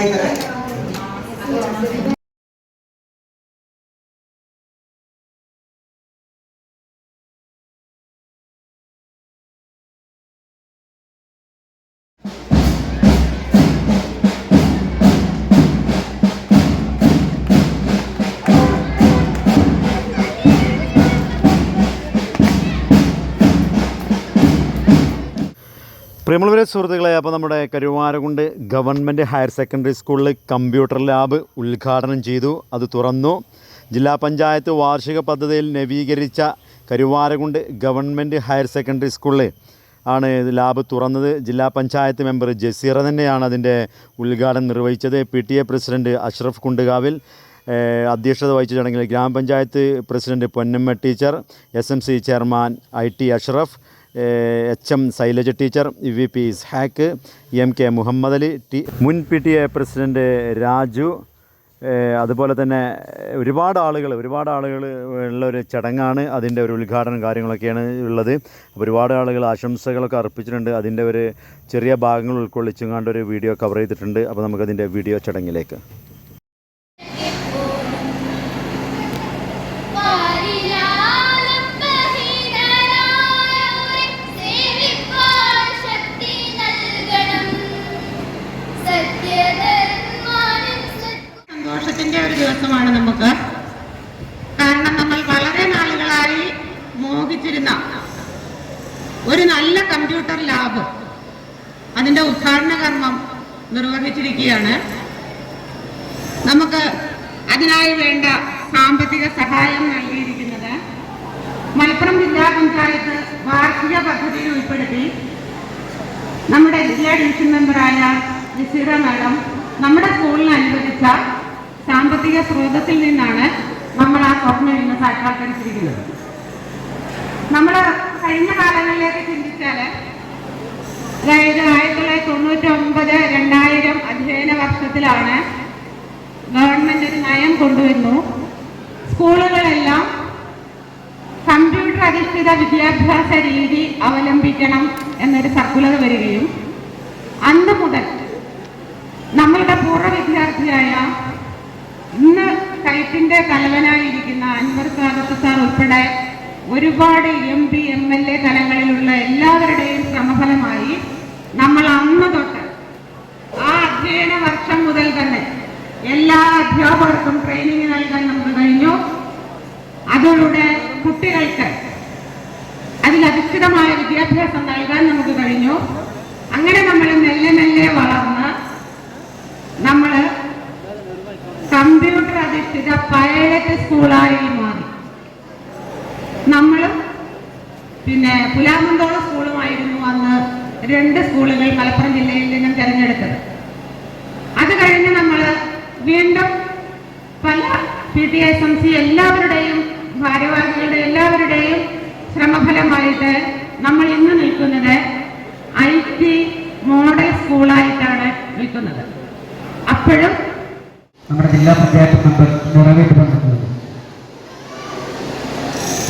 ಇದ್ದಾರೆ പ്രിയമുള്ളവരെ സുഹൃത്തുക്കളെ അപ്പോൾ നമ്മുടെ കരുവാരകുണ്ട് ഗവൺമെന്റ് ഹയർ സെക്കൻഡറി സ്കൂളിൽ കമ്പ്യൂട്ടർ ലാബ് ഉദ്ഘാടനം ചെയ്തു. അത് തുറന്നു. ജില്ലാ പഞ്ചായത്ത് വാർഷിക പദ്ധതിയിൽ നവീകരിച്ച കരുവാരകുണ്ട് ഗവൺമെന്റ് ഹയർ സെക്കൻഡറി സ്കൂളിൽ ആണ് ലാബ് തുറന്നത്. ജില്ലാ പഞ്ചായത്ത് മെമ്പർ ജസീറ തന്നെയാണ് അതിന്റെ ഉദ്ഘാടനം നിർവഹിച്ചത്. P T A president Ashraf കുണ്ടുകാവിൽ അധ്യക്ഷത വഹിച്ച ചടങ്ങിൽ ഗ്രാമപഞ്ചായത്ത് president Ponnamma teacher S M C chairman I T Ashraf H M Shailaja teacher V P Ishaq M K Muhammad Ali T മുൻ P T A president Raju അതുപോലെ തന്നെ ഒരുപാട് ആളുകൾ ഒരുപാട് ആളുകൾ ഉള്ള ഒരു ചടങ്ങാണ് അതിന്റെ ഒരു ഉദ്ഘാടനം കാര്യങ്ങളൊക്കെയാണ് ഉള്ളത്. അപ്പോൾ ഒരുപാട് ആളുകൾ ആശംസകളൊക്കെ അർപ്പിച്ചിട്ടുണ്ട്. അതിന്റെ ഒരു ചെറിയ ഭാഗങ്ങൾ ഉൾക്കൊള്ളിച്ചും കണ്ടൊരു വീഡിയോ കവർ ചെയ്തിട്ടുണ്ട്. അപ്പോൾ നമുക്കതിന്റെ വീഡിയോ ചടങ്ങിലേക്ക് ദിവസമാണ് നമുക്ക്. കാരണം നമ്മൾ വളരെ നാളുകളായി മോഹിച്ചിരുന്ന ഒരു നല്ല കമ്പ്യൂട്ടർ ലാബ് അതിന്റെ ഉദ്ഘാടന കർമ്മം നിർവഹിച്ചിരിക്കുകയാണ്. നമുക്ക് അതിനായി വേണ്ട സാമ്പത്തിക സഹായം നൽകിയിരിക്കുന്നത് മലപ്പുറം ജില്ലാ പഞ്ചായത്ത് വാർഷിക പദ്ധതിയിൽ ഉൾപ്പെടുത്തി നമ്മുടെ ജില്ലാ ഡിവിഷൻ മെമ്പറായ ജസീറ മാഡം നമ്മുടെ സ്കൂളിന് അനുവദിച്ച സാമ്പത്തിക സ്രോതസ്സിൽ നിന്നാണ് നമ്മൾ ആ സ്വപ്നം ഇന്ന് സാക്ഷാത്കരിച്ചിരിക്കുന്നത്. നമ്മൾ കഴിഞ്ഞ കാലങ്ങളിലേക്ക് ചിന്തിച്ചാൽ അതായത് ആയിരത്തി തൊള്ളായിരത്തി തൊണ്ണൂറ്റി ഒമ്പത് രണ്ടായിരം അധ്യയന വർഷത്തിലാണ് ഗവൺമെന്റ് ഒരു നയം കൊണ്ടുവന്നു. സ്കൂളുകളെല്ലാം കമ്പ്യൂട്ടർ അധിഷ്ഠിത വിദ്യാഭ്യാസ രീതി അവലംബിക്കണം എന്നൊരു സർക്കുലർ വരികയും അന്ന് മുതൽ നമ്മളുടെ പൂർവ വിദ്യാർത്ഥിയായ കൈറ്റിന്റെ തലവനായിരിക്കുന്ന അൻവർ സാദത്ത് സാർ ഉൾപ്പെടെ ഒരുപാട് M P M L A തലങ്ങളിലുള്ള എല്ലാവരുടെയും ശ്രമഫലമായി നമ്മൾ അന്ന് തൊട്ട് ആ അധ്യയന വർഷം മുതൽ തന്നെ എല്ലാ അധ്യാപകർക്കും ട്രെയിനിങ് നൽകാൻ നമുക്ക് കഴിഞ്ഞു. അതിലൂടെ കുട്ടികൾക്ക് അതിലധിഷ്ഠിതമായ വിദ്യാഭ്യാസം നൽകാൻ നമുക്ക് കഴിഞ്ഞു. അങ്ങനെ നമ്മൾ മെല്ലെ മെല്ലെ വളർന്ന് നമ്മൾ അധിഷ്ഠിത പൈലറ്റ് സ്കൂളായി മാറി. നമ്മൾ പിന്നെ പുലാമന്തോള സ്കൂളുമായിരുന്നു അന്ന് രണ്ട് സ്കൂളുകൾ മലപ്പുറം ജില്ലയിൽ നിന്നും തിരഞ്ഞെടുത്തത്. അത് കഴിഞ്ഞ് നമ്മൾ വീണ്ടും പല P T S M C എല്ലാവരുടെയും ഭാരവാഹികളുടെ എല്ലാവരുടെയും ശ്രമഫലമായിട്ട് നമ്മൾ ഇന്ന് നിൽക്കുന്നത് ഐ ടി മോഡൽ സ്കൂളായിട്ടാണ് നിൽക്കുന്നത്. അപ്പോഴും നമ്മുടെ ജില്ലാ പഞ്ചായത്ത് മെമ്പർ നിറവേറ്റി വന്നിട്ടുള്ളത്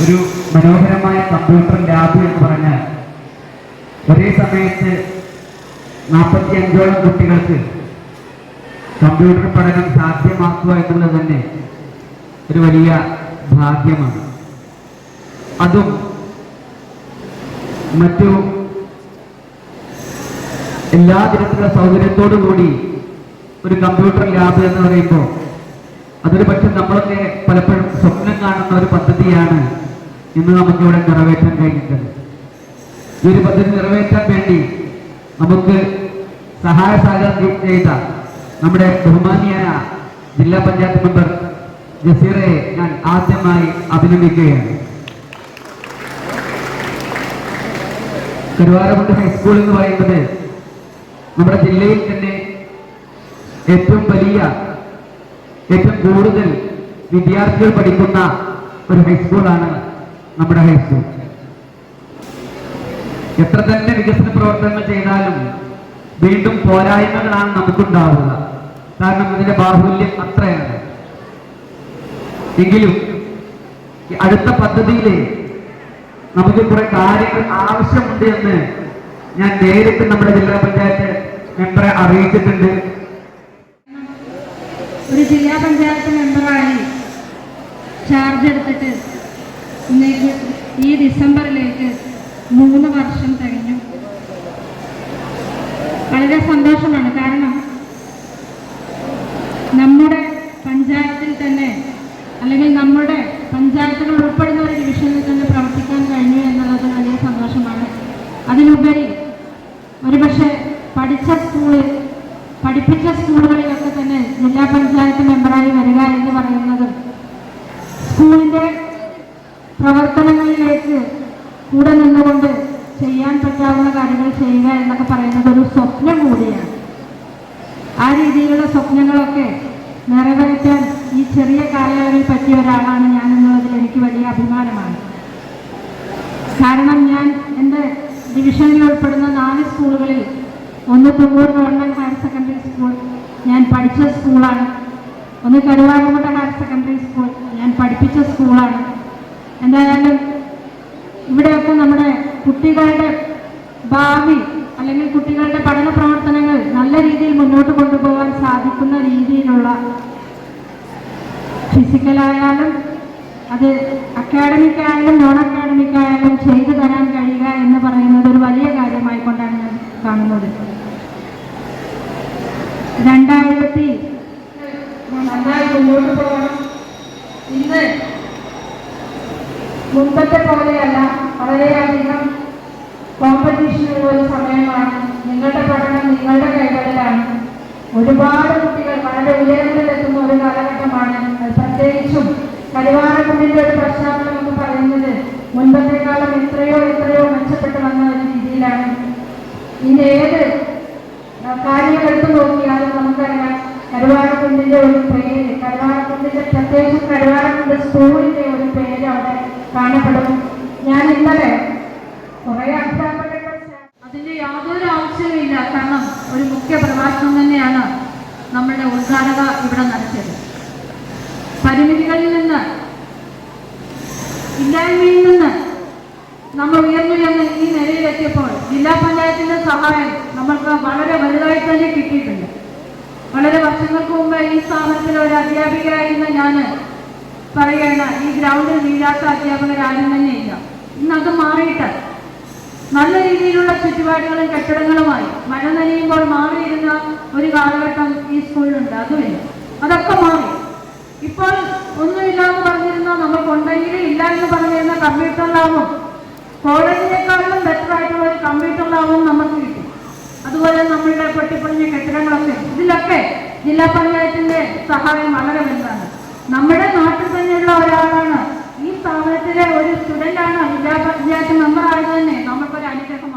ഒരു മനോഹരമായ കമ്പ്യൂട്ടർ ലാബ് എന്ന് പറഞ്ഞാൽ ഒരേ സമയത്ത് നാൽപ്പത്തി അഞ്ചോളം കുട്ടികൾക്ക് കമ്പ്യൂട്ടർ പഠനം സാധ്യമാക്കുക എന്നുള്ളത് തന്നെ ഒരു വലിയ ഭാഗ്യമാണ്. അതും മറ്റു എല്ലാ തരത്തിലുള്ള സൗകര്യത്തോടു കൂടി ഒരു കമ്പ്യൂട്ടർ ലാബ് എന്ന് പറയുമ്പോൾ അതൊരു പക്ഷെ നമ്മളൊക്കെ പലപ്പോഴും സ്വപ്നം കാണുന്ന ഒരു പദ്ധതിയാണ് ഇന്ന് നമുക്കിവിടെ നിറവേറ്റാൻ കഴിഞ്ഞിട്ടുള്ളത്. ഈ ഒരു പദ്ധതി നിറവേറ്റാൻ വേണ്ടി നമുക്ക് സഹായ സഹകരണം ചെയ്ത നമ്മുടെ ബഹുമാനിയായ ജില്ലാ പഞ്ചായത്ത് മെമ്പർ ജസീറയെ ഞാൻ ആദ്യമായി അഭിനന്ദിക്കുകയാണ്. കരുവാരകുണ്ട് ഹൈസ്കൂൾ എന്ന് പറയുന്നത് നമ്മുടെ ജില്ലയിൽ തന്നെ ഏറ്റവും വലിയ ഏറ്റവും കൂടുതൽ വിദ്യാർത്ഥികൾ പഠിക്കുന്ന ഒരു ഹൈസ്കൂളാണ് നമ്മുടെ ഹൈസ്കൂൾ എത്ര തന്നെ വികസന പ്രവർത്തനങ്ങൾ ചെയ്താലും വീണ്ടും പോരായ്മകളാണ് നമുക്കുണ്ടാവുക. കാരണം ഇതിന്റെ ബാഹുല്യം അത്രയാണ്. എങ്കിലും അടുത്ത പദ്ധതിയിൽ നമുക്ക് കുറെ കാര്യങ്ങൾ ആവശ്യമുണ്ട് എന്ന് ഞാൻ നേരിട്ട് നമ്മുടെ ജില്ലാ പഞ്ചായത്ത് മെമ്പറെ അറിയിച്ചിട്ടുണ്ട്. ഒരു ജില്ലാ പഞ്ചായത്ത് മെമ്പറായി ചാർജ് എടുത്തിട്ട് ഇന്നേക്ക് ഈ ഡിസംബറിലേക്ക് മൂന്ന് വർഷം കഴിഞ്ഞു. വളരെ സന്തോഷമാണ്. കാരണം നമ്മുടെ പഞ്ചായത്തിൽ തന്നെ അല്ലെങ്കിൽ നമ്മുടെ പഞ്ചായത്തുകൾ ഉൾപ്പെടുന്ന ഒരു ഡിവിഷനിൽ തന്നെ പ്രവർത്തിക്കാൻ കഴിഞ്ഞു എന്നുള്ളത് വലിയ സന്തോഷമാണ്. അതിനുപരി ഒരുപക്ഷെ പഠിച്ച സ്കൂളിൽ പഠിപ്പിച്ച സ്കൂളുകളിലൊക്കെ തന്നെ ജില്ലാ പഞ്ചായത്ത് മെമ്പറായി വരിക എന്ന് പറയുന്നത് സ്കൂളിന്റെ പ്രവർത്തനങ്ങളിലേക്ക് നിന്നുകൊണ്ട് ചെയ്യാൻ പറ്റാവുന്ന കാര്യങ്ങൾ ചെയ്യുക എന്നൊക്കെ പറയുന്നത് ഒരു സ്വപ്നം കൂടിയാണ്. ആ രീതിയിലുള്ള സ്വപ്നങ്ങളൊക്കെ നിറവേറ്റാൻ ഈ ചെറിയ കാലയളവിൽ പറ്റിയ ഒരാളാണ് ഞാൻ എന്നുള്ളതിൽ എനിക്ക് വലിയ അഭിമാനമാണ്. കാരണം ഞാൻ എന്റെ ഡിവിഷനിൽ ഉൾപ്പെടുന്ന നാല് സ്കൂളുകളിൽ ഒന്ന് Thumboor government higher secondary school ഞാൻ പഠിച്ച സ്കൂളാണ്. ഒന്ന് കരുവാകുമട്ട ഹയർ സെക്കൻഡറി സ്കൂൾ ഞാൻ പഠിപ്പിച്ച സ്കൂളാണ്. എന്തായാലും കുട്ടികളുടെ ഭാവി അല്ലെങ്കിൽ കുട്ടികളുടെ പഠന പ്രവർത്തനങ്ങൾ നല്ല രീതിയിൽ മുന്നോട്ട് കൊണ്ടുപോകാൻ സാധിക്കുന്ന രീതിയിലുള്ള ഫിസിക്കലായാലും അത് അക്കാഡമിക് ആയാലും നോൺ അക്കാഡമിക് ആയാലും ചെയ്തു തരാൻ കഴിയുക എന്ന് പറയുന്നത് ഒരു വലിയ കാര്യമായിക്കൊണ്ടാണ് ഞാൻ കാണുന്നത്. രണ്ടായിരത്തി ഒരുപാട് കുട്ടികൾ വളരെ ഉയരങ്ങളിലെത്തുന്ന ഒരു കാലഘട്ടമാണ്. പ്രത്യേകിച്ചും കരുവാരക്കുണ്ടിന്റെ ഒരു പശ്ചാത്തലം എന്ന് പറയുന്നത്. മുൻപത്തെക്കാളും എത്രയോ എത്രയോ മെച്ചപ്പെട്ടു വന്ന ഒരു രീതിയിലാണ്. ഇനി ഏത് കാര്യങ്ങൾ എടുത്തു നോക്കിയാലും നമുക്കറിയാം കരുവാരക്കുണ്ടിന്റെ ഒരു പേര് കരുവാരക്കുണ്ടിന്റെ പ്രത്യേകിച്ച് കരുവാരക്കുണ്ട് സ്കൂളിന്റെ ഒരു പേര് അവിടെ കാണപ്പെടും. ഞാൻ ഇന്നലെ കുറെ അധ്യാപകരുടെ ചേ- അതിന്റെ യാതൊരു ആവശ്യവുമില്ല കാരണം ഒരു മുഖ്യ പ്രഭാഷണം തന്നെയാണ് നമ്മുടെ ഉദ്ഘാടക ഇവിടെ നടത്തിയത് പരിമിതികളിൽ നിന്ന് ഇല്ലായ്മയിൽ നിന്ന് നമ്മൾ ഉയർന്നുയർന്ന് ഈ നിലയിലെത്തിയപ്പോൾ ജില്ലാ പഞ്ചായത്തിന്റെ സഹായം നമ്മൾക്ക് വളരെ വലുതായി തന്നെ കിട്ടിയിട്ടുണ്ട്. വളരെ വർഷങ്ങൾക്ക് മുമ്പ് ഈ സ്ഥാപനത്തിൽ ഒരു അധ്യാപികയായിരുന്ന ഞാൻ പറയണ ഈ ഗ്രൗണ്ടിൽ വീഴാത്ത അധ്യാപകരാരും തന്നെ ഇല്ല ഇന്നത് മാറിയിട്ട് നല്ല രീതിയിലുള്ള ചുറ്റുപാടുകളും കെട്ടിടങ്ങളുമായി മഴ നനയുമ്പോൾ മാറിയിരുന്ന ഒരു കാലഘട്ടം ഈ സ്കൂളിലുണ്ട്. അതുമില്ല അതൊക്കെ മാറി. ഇപ്പോൾ ഒന്നുമില്ല എന്ന് പറഞ്ഞിരുന്ന നമുക്കുണ്ടെങ്കിലും ഇല്ല എന്ന് പറഞ്ഞിരുന്ന കമ്പ്യൂട്ടർ ലാബും കോളേജിനേക്കാളും ബെറ്റർ ആയിട്ടുള്ള ഒരു കമ്പ്യൂട്ടർ ലാബും നമുക്ക് കിട്ടി. അതുപോലെ നമ്മളുടെ പൊട്ടിപ്പൊളിഞ്ഞ കെട്ടിടങ്ങളൊക്കെ ഇതിലൊക്കെ ജില്ലാ പഞ്ചായത്തിന്റെ സഹായം വളരെ വലുതാണ്. നമ്മുടെ നാട്ടിൽ തന്നെയുള്ള ഒരാളാണ്. ഈ സ്ഥാപനത്തിലെ ഒരു സ്റ്റുഡന്റാണ് ജില്ലാ പഞ്ചായത്ത് മെമ്പർ ആയത് തന്നെ. നമ്മൾക്കൊരു അനുഗ്രഹം